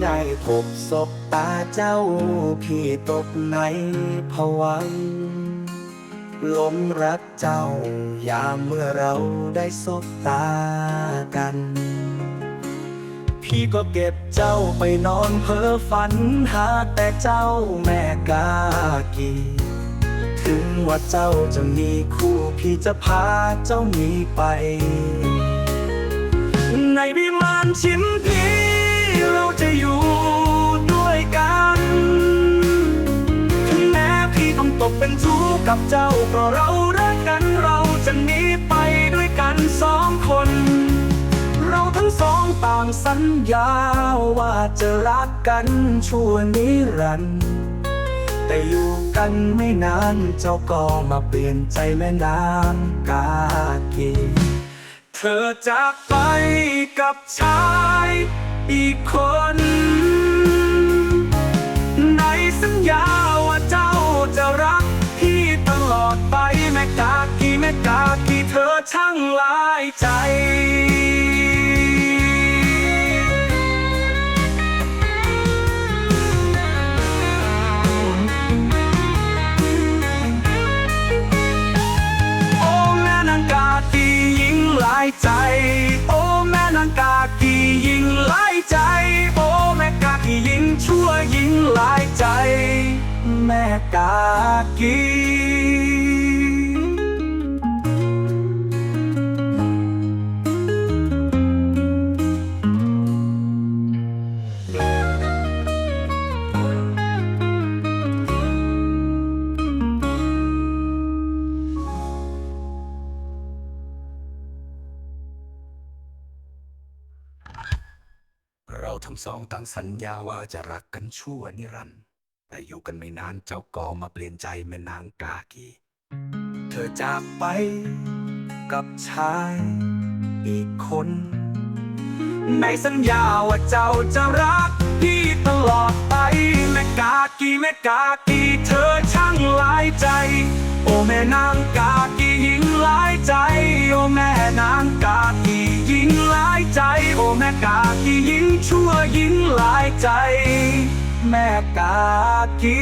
ไม่พบศพตาเจ้า พี่ตกในผวังค์หลงรักเจ้า ยามเมื่อเราได้สบตากัน พี่ก็เก็บเจ้าไปนอนเพ้อฝันหาแต่เจ้าแม่กากี ถึงว่าเจ้าจะมีคู่พี่จะพาเจ้าหนีไป ในวิมานชิมพี กับเจ้าก็เรารักกันเราจะหนีไปด้วยกันสองคน เราทั้งสองต่างสัญญาว่าจะรักกันชั่วนิรันดร์แต่อยู่กันไม่นานเจ้าก็มาเปลี่ยนใจแม่น้ำกากีเธอจากไปกับชายอีกคน ในสัญญา แม่กากีเธอช่างหลายใจโอ้แม่นางกากียิงหลายใจโอ้แม่นางกากียิงหลายใจ โอ้แม่กากียิงชั่วยิงหลายใจ แม่กากี ทั้งสองต่างสัญญาว่าจะรักกันชั่วนิรันดร์แต่อยู่กันไม่นานเจ้าก็มาเปลี่ยนใจแม่นางกากี เธอจากไปกับชายอีกคน ในสัญญาว่าเจ้าจะรักพี่ตลอดไปแม่กากีแม่กากีเธอช่างหลายใจ โอ้แม่นาง ชั่วหญิงหลายใจ แม่กากี